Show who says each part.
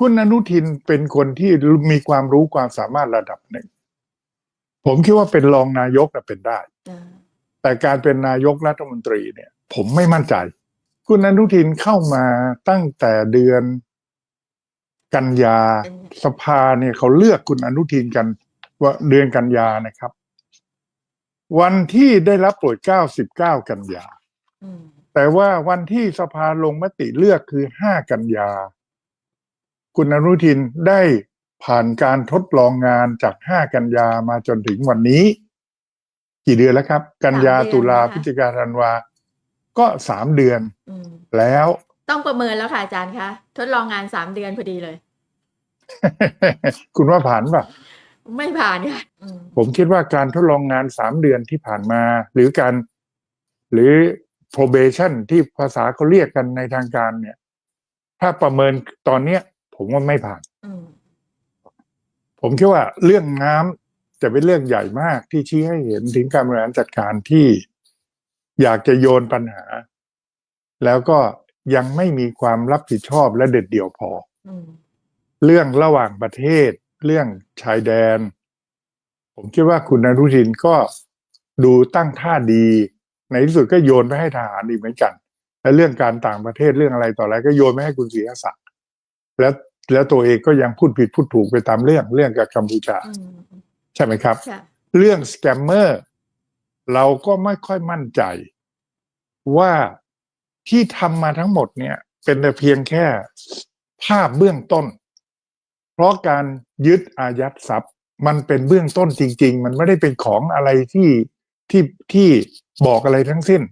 Speaker 1: คุณอนุทินเป็นคนที่มีความรู้ความสามารถระดับหนึ่ง ผมคิดว่าเป็นรองนายกน่ะเป็นได้
Speaker 2: อ่า
Speaker 1: แต่การเป็นนายกรัฐมนตรีเนี่ย ผมไม่มั่นใจ คุณอนุทินเข้ามาตั้งแต่เดือนกันยาสภาเนี่ยเขาเลือกคุณอนุทินกันว่าเดือนกันยานะครับ วันที่ได้รับโปรดเกล้าสิบเก้ากันยา
Speaker 2: อืม
Speaker 1: แต่ว่าวันที่สภาลงมติเลือกคือห้ากันยา คุณอนุทินได้ผ่านการทดลองงานจากห้ากันยามาจนถึงวันนี้ กี่เดือนแล้วครับ กันยาตุลาพฤศจิกาธันวา ก็สามเดือน
Speaker 2: อืม
Speaker 1: แล้ว
Speaker 2: ต้องประเมินแล้วค่ะอาจารย์คะทดลองงานสามเดือนพอดีเลย
Speaker 1: คุณว่าผ่านป่ะ
Speaker 2: ไม่ผ่านค่ะอืม
Speaker 1: ผมคิดว่าการทดลองงานสามเดือนที่ผ่านมา หรือการหรือ probation ที่ภาษาเขาเรียกกันในทางการเนี่ย ถ้าประเมินตอนเนี้ย ผมว่าไม่ผ่าน
Speaker 2: อืม
Speaker 1: ผมคิดว่าเรื่องน้ำจะเป็นเรื่องใหญ่มากที่ชี้ให้เห็นถึงการบริหารจัดการที่อยากจะโยนปัญหา แล้วก็ยังไม่มีความรับผิดชอบและเด็ดเดี่ยวพอ
Speaker 2: อืม
Speaker 1: เรื่องระหว่างประเทศ เรื่องชายแดน ผมคิดว่าคุณอนุทินก็ดูตั้งท่าดี ในที่สุดก็โยนไปให้ทหารอีกเหมือนกัน และเรื่องการต่างประเทศเรื่องอะไรต่ออะไรก็โยนไปให้คุณศรีศักดิ์แล้ว แล้วตัวเองก็ยังพูดผิดพูดถูกไปตามเรื่องเรื่องกับกัมพูชา
Speaker 2: อืม
Speaker 1: ใช่ไหมครับ
Speaker 2: ค่ะ
Speaker 1: เรื่องสแกมเมอร์เราก็ไม่ค่อยมั่นใจ ว่าที่ทำมาทั้งหมดเนี่ย เป็นแต่เพียงแค่ภาพเบื้องต้น เพราะการยึดอายัดทรัพย์ มันเป็นเบื้องต้นจริง ๆ มันไม่ได้เป็นของอะไรที่ที่ที่บอกอะไรทั้งสิ้น